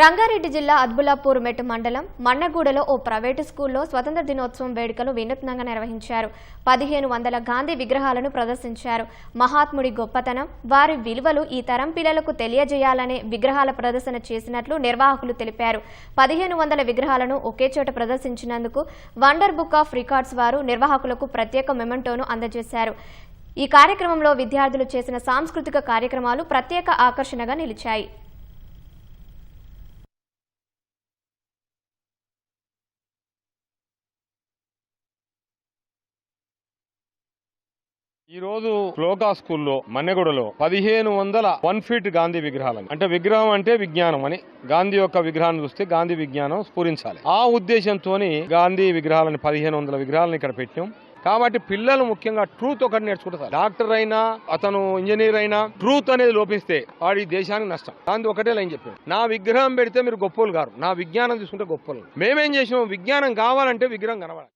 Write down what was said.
రంగారెడ్డి జిల్లా అద్బులాపూర్ మెట్ మండలం మన్నగూడలో ఓ ప్రైవేటు స్కూల్లో స్వతంత్ర దినోత్సవం వేడుకలు వినూత్నంగా నిర్వహించారు. పదిహేను వందల గాంధీ విగ్రహాలను ప్రదర్శించారు. మహాత్ముడి గొప్పతనం వారి విలువలు ఈ తరం పిల్లలకు తెలియజేయాలనే విగ్రహాల ప్రదర్శన చేసినట్లు నిర్వాహకులు తెలిపారు. పదిహేను వందల విగ్రహాలను ఒకే చోట ప్రదర్శించినందుకు వండర్ బుక్ ఆఫ్ రికార్డ్స్ వారు నిర్వాహకులకు ప్రత్యేక మెమెంటోను అందజేశారు. ఈ కార్యక్రమంలో విద్యార్థులు చేసిన సాంస్కృతిక కార్యక్రమాలు ప్రత్యేక ఆకర్షణగా నిలిచాయి. ఈ రోజు శ్లోకా స్కూల్లో మన్నెగూడలో పదిహేను వందల వన్ ఫీట్ గాంధీ విగ్రహాలని. అంటే విగ్రహం అంటే విజ్ఞానం అని. గాంధీ యొక్క విగ్రహాన్ని చూస్తే గాంధీ విజ్ఞానం స్ఫురించాలి. ఆ ఉద్దేశంతో గాంధీ విగ్రహాలని పదిహేను వందల విగ్రహాలను ఇక్కడ పెట్టాం కాబట్టి పిల్లలు ముఖ్యంగా ట్రూత్ ఒకటి నేర్చుకుంటారు డాక్టర్ అయినా అతను ఇంజనీర్ అయినా ట్రూత్ అనేది లోపిస్తే వాడి దేశానికి నష్టం. గాంధీ ఒకటే లైన్ చెప్పాడు. నా విగ్రహం పెడితే మీరు గొప్పలు గారు. నా విజ్ఞానం తీసుకుంటే గొప్పలు. మేమేం చేసినాం? విజ్ఞానం కావాలంటే విగ్రహం కనవాలి